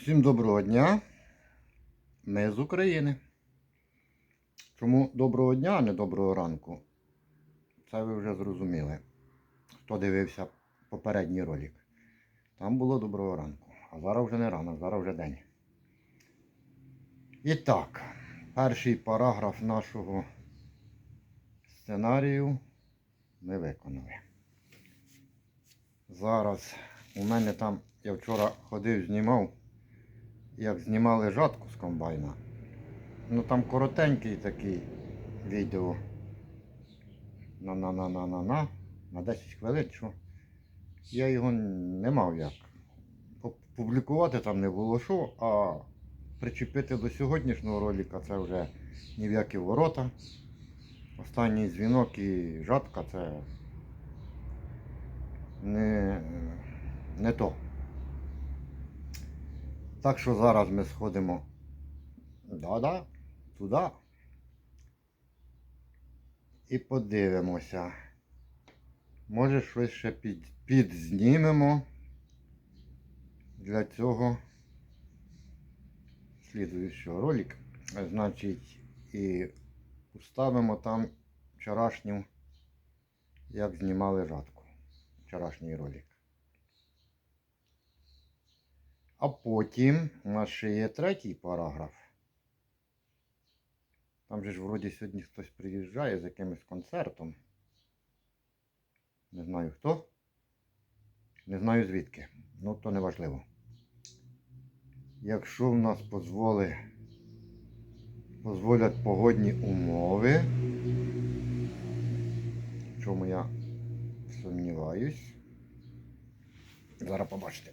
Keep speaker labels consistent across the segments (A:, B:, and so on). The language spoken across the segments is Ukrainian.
A: Всім доброго дня. Ми з України. Чому доброго дня, а не доброго ранку? Це ви вже зрозуміли. Хто дивився попередній ролик. Там було доброго ранку. А зараз вже не ранок, зараз вже день. І так, перший параграф нашого сценарію ми виконали. Зараз у мене там, я вчора ходив, знімав, як знімали жатку з комбайна. Ну там коротенький такий відео. На на на на на на на 10 хвилин. Що? Я його не мав як. Публікувати там не було що, а причепити до сьогоднішнього ролика це вже ні в які ворота. Останній дзвінок і жатка це не, не то. Так що зараз ми сходимо да-да, туди. І подивимося. Може щось ще під, підзнімемо. Для цього слідуючого ролик. Значить, і поставимо там вчорашню, як знімали жатку. Вчорашній ролик. А потім у нас ще є третій параграф. Там же ж вроді сьогодні хтось приїжджає з якимось концертом. Не знаю хто. Не знаю звідки. Ну то не важливо. Якщо в нас дозволи, дозволять погодні умови, чому я сумніваюсь. Зараз побачите,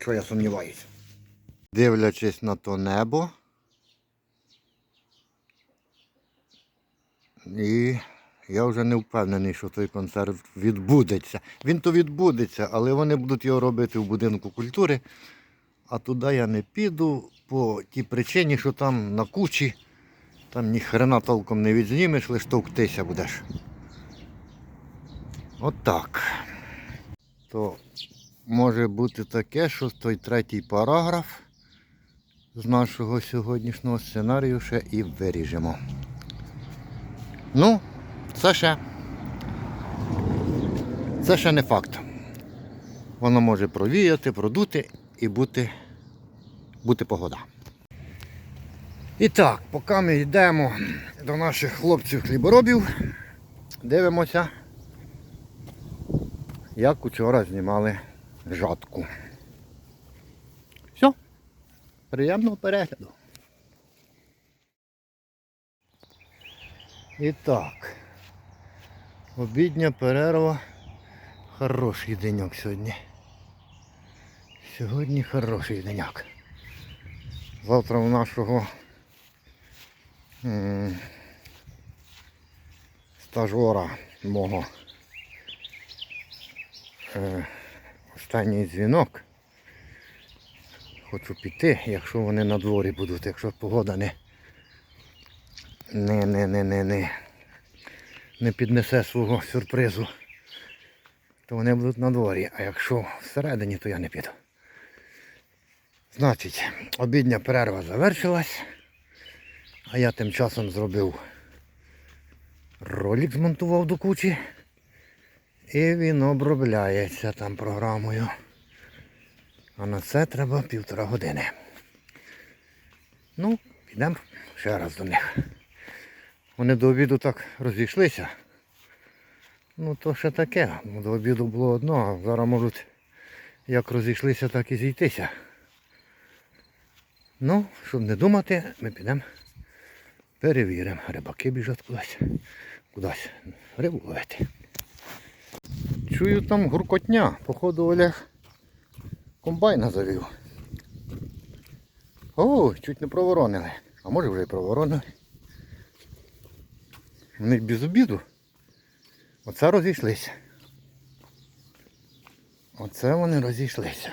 A: що я сумніваюся. Дивлячись на то небо. І я вже не впевнений, що той концерт відбудеться. Він то відбудеться, але вони будуть його робити в будинку культури. А туди я не піду по тій причині, що там на кучі, там ні хрена толком не відзнімеш, лиш товктися будеш. От так. То може бути таке, що той третій параграф з нашого сьогоднішнього сценарію ще і виріжемо. Ну, це ще. Це ще не факт. Воно може провіяти, продути і бути, бути погода. І так, поки ми йдемо до наших хлопців-хліборобів, дивимося, як учора знімали жатку. Все, приємного перегляду. І так, обідня перерва. Хороший деньок сьогодні. Сьогодні хороший деньок. Завтра у нашого стажора мого е, останній дзвінок. Хочу піти, якщо вони на дворі будуть, якщо погода не не, не, не, не, не, не піднесе свого сюрпризу, то вони будуть на дворі. А якщо всередині, то я не піду. Значить, обідня перерва завершилась, а я тим часом зробив ролик, змонтував до кучі. І він обробляється там програмою. А на це треба півтора години. Ну, підемо ще раз до них. Вони до обіду так розійшлися. Ну то ще таке. До обіду було одно, а зараз можуть як розійшлися, так і зійтися. Ну, щоб не думати, ми підемо перевіримо. Рибаки біжать кудись. Кудись рибу ловити. Чую там гуркотня. Походу Олег комбайна завів. О, чуть не проворонили. А може вже і проворонили. Вони без обіду. Оце розійшлися. Оце вони розійшлися.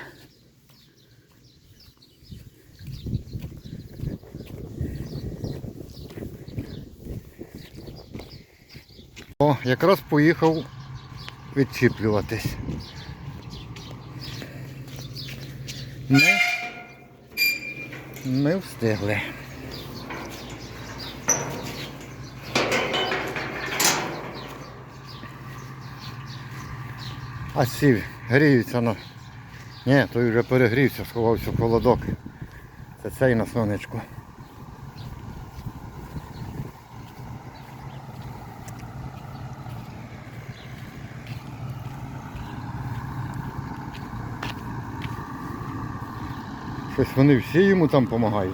A: О, якраз поїхав відчіплюватись. Ми Ми встигли. А ці гріються на. Ні, той вже перегрівся, сховався в холодок. Це цей на сонечку. Щось вони всі йому там допомагають.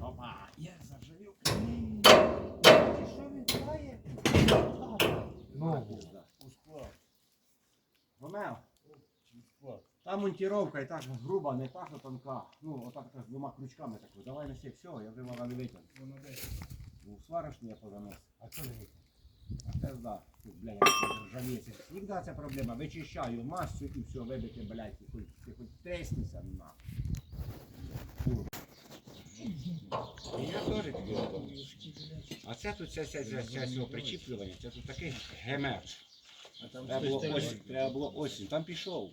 B: Опа, я заживив. Що він трає?
C: Ногу.
B: У склад. Ромео. Там монтировка і так груба, не так що тонка. Ну, отак так, з двома крючками таку. Давай неси все, я вже вона не витягну. Ну, сварочну я позанес.
C: А що не
B: А це да. Тут, бля, я ржавіється. Всегда ця проблема. Вичищаю масу і все, вибити, блядь, хоч, ти хоч треснися на. Я теж тобі. А це тут ця, ця, ця, ця, цього причіплювання, це тут такий гемер. Треба було осінь, треба було осінь. Там пішов.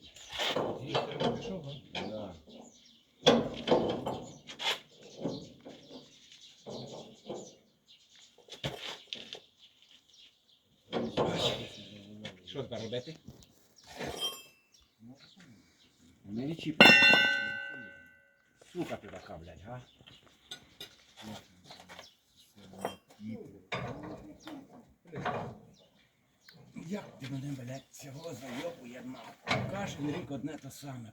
B: Да. Що тепер робити? Не відчіпай. Сука ти така, блядь, га? Як ти мене, блядь, цього зайобує нахуй? Кожен рік одне те саме,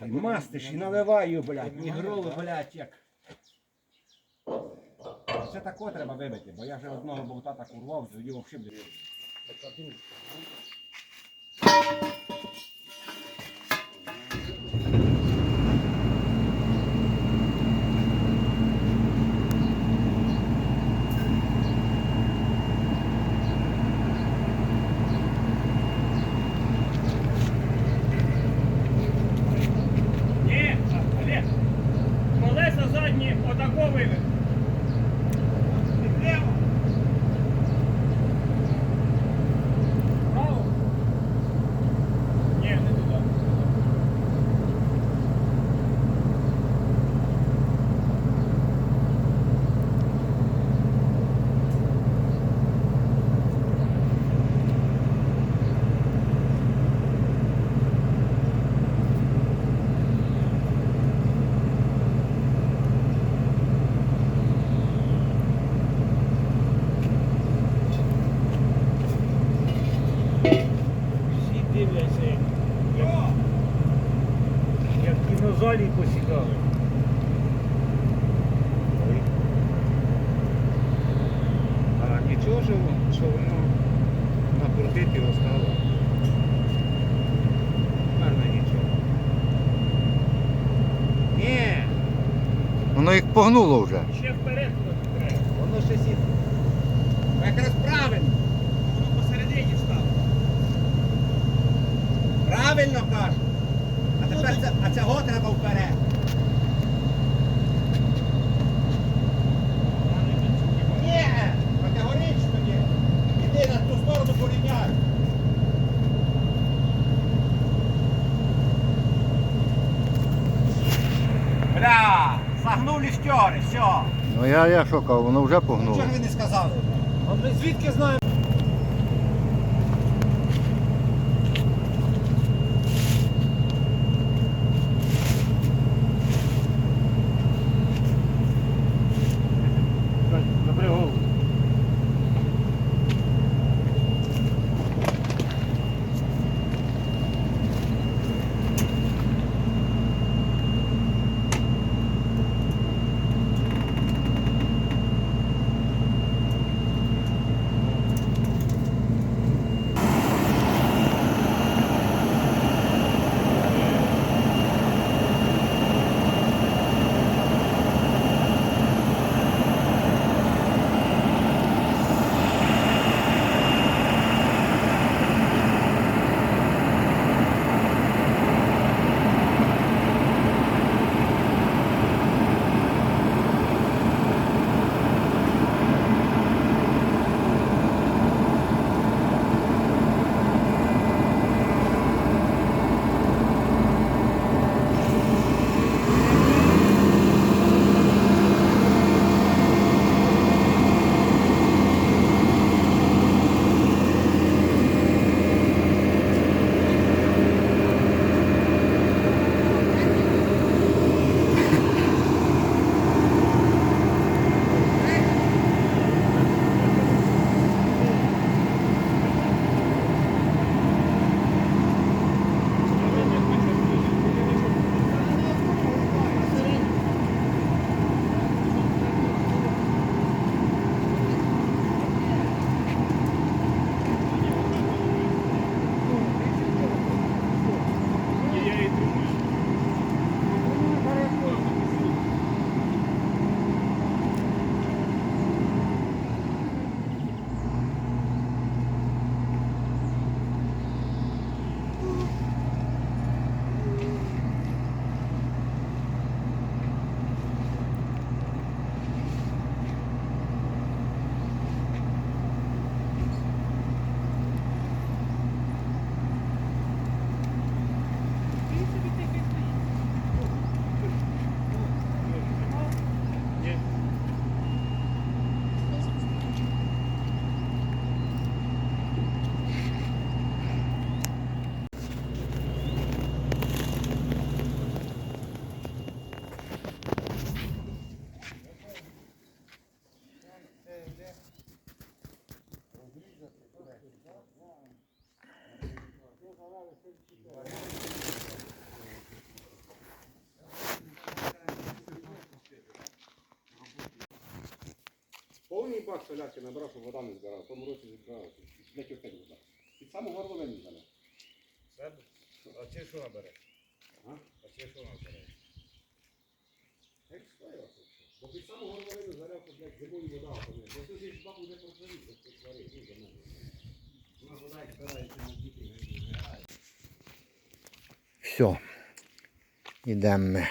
B: блядь. Мастиш і наливаю, блядь, ні грови, блядь, як. Це тако треба вибити, бо я вже одного болта так урвав, тоді взагалі буде.
D: Ні, Олег, колеса задні отако вивер. Лево. Право. Ні, не туди. Всі дивляться, як, як, як в кінозалі посідали.
C: А нічого, що, воно- що воно накрутити його стало. Гарно нічого. Ні,
A: Воно їх погнуло вже.
D: Ще вперед треба.
B: Воно ще сіт. Якраз правильно.
D: Воно посередині стало.
B: Правильно кажу. А тепер це, а цього треба вперед. Загнули що?
A: Ну я, я що воно вже
B: Чого
A: погнуло.
B: ж ви не сказали? А ми звідки знаємо? Солярки набрав, щоб вода не збирала. В тому році зібрав. Для кірпень вода. Під саму горловину взяла.
C: А чи що бере?
B: А?
C: А чи що бере?
B: Як стояла? Бо під саму горловину зарядку, блядь, зимою вода опадає. Бо тут ж бак уже прозорів, як ти сварив, дуже мене. У нас вода як збирається на діти, не збирає.
A: Все. Ідемо ми.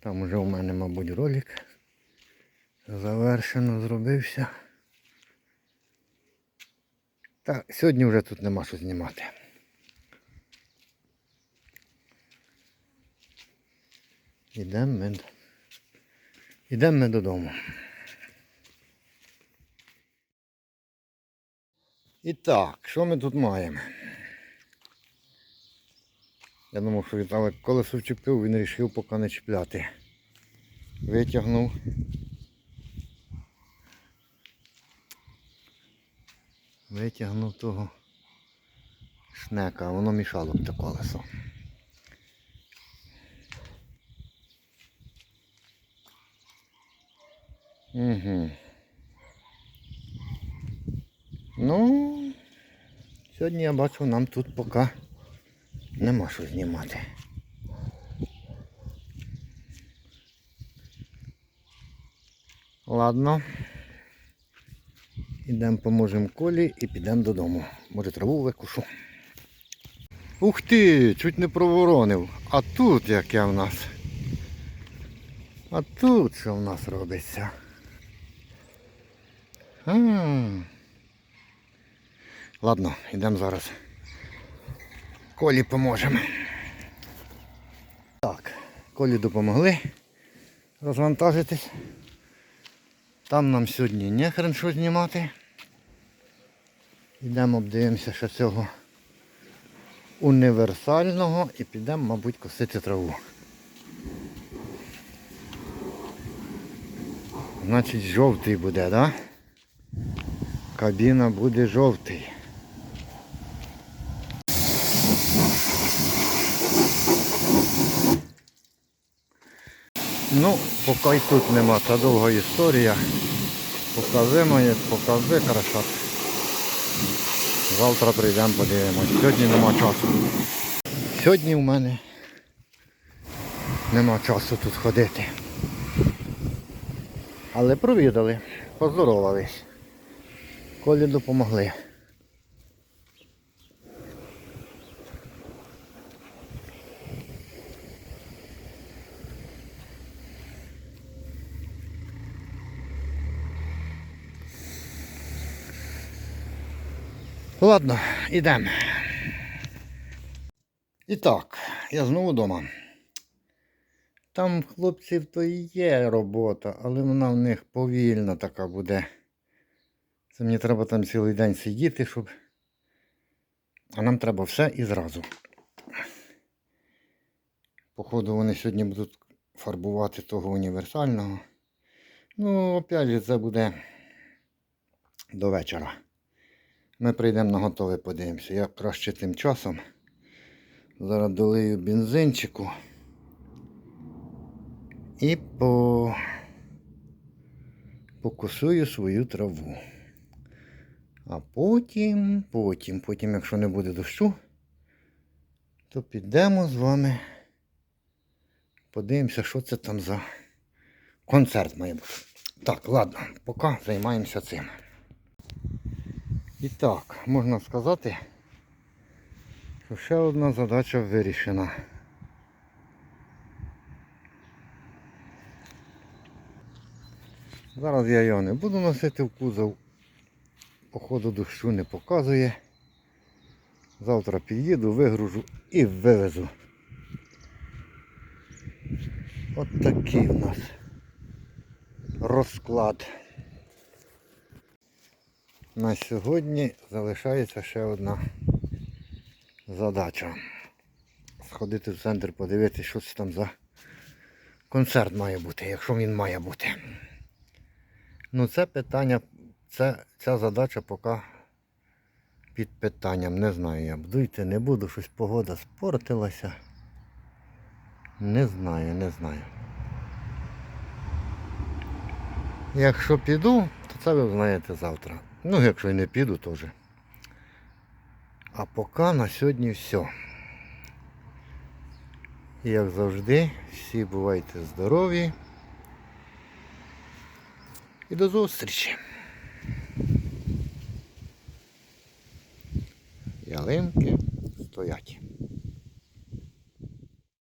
A: Там вже у мене, мабуть, ролик. Завершено зробився. Та сьогодні вже тут нема що знімати. Ідемо ми, ідемо ми додому. І так, що ми тут маємо? Я думав, що Віталик колесо вчепив, він вирішив поки не чіпляти. Витягнув. Витягнув того шнека, воно мішало б те колесо. Угу. Ну, сьогодні я бачу, нам тут поки Нема що знімати. Ладно. Ідемо поможемо колі і підемо додому. Може траву викушу. Ух ти! Чуть не проворонив. А тут яке в нас? А тут що в нас робиться? А. Ладно, йдемо зараз. Колі поможемо. Так, колі допомогли розвантажитись. Там нам сьогодні не хрен що знімати. Йдемо обдивимося ще цього універсального і підемо, мабуть, косити траву. Значить жовтий буде, так? Да? Кабіна буде жовтий. Ну, поки й тут нема, це довга історія. Поки вимає, поки викрашать. Завтра прийдемо подивимось. Сьогодні нема часу. Сьогодні в мене нема часу тут ходити. Але провідали, поздоровались. Колі допомогли. Ладно, ідемо. І так, я знову вдома. Там хлопців то і є робота, але вона в них повільна така буде. Це мені треба там цілий день сидіти, щоб. А нам треба все і зразу. Походу, вони сьогодні будуть фарбувати того універсального. Ну, опять же, це буде до вечора. Ми прийдемо на готове, подивимося. Я краще тим часом. Зараз долию бензинчику. І по... покусую свою траву. А потім, потім, потім, якщо не буде дощу, то підемо з вами. Подивимося, що це там за концерт має бути. Так, ладно, поки займаємося цим. І так, можна сказати, що ще одна задача вирішена. Зараз я його не буду носити в кузов. Походу дощу не показує. Завтра під'їду, вигружу і вивезу. От такий в нас розклад. На сьогодні залишається ще одна задача. Сходити в центр, подивитися, що це там за концерт має бути, якщо він має бути. Ну це питання, це, ця задача поки під питанням. Не знаю, я буду йти, не буду, щось погода спортилася. Не знаю, не знаю. Якщо піду, то це ви знаєте завтра. Ну, якщо і не піду, теж. А поки на сьогодні все. Як завжди, всі бувайте здорові. І до зустрічі. Ялинки стоять.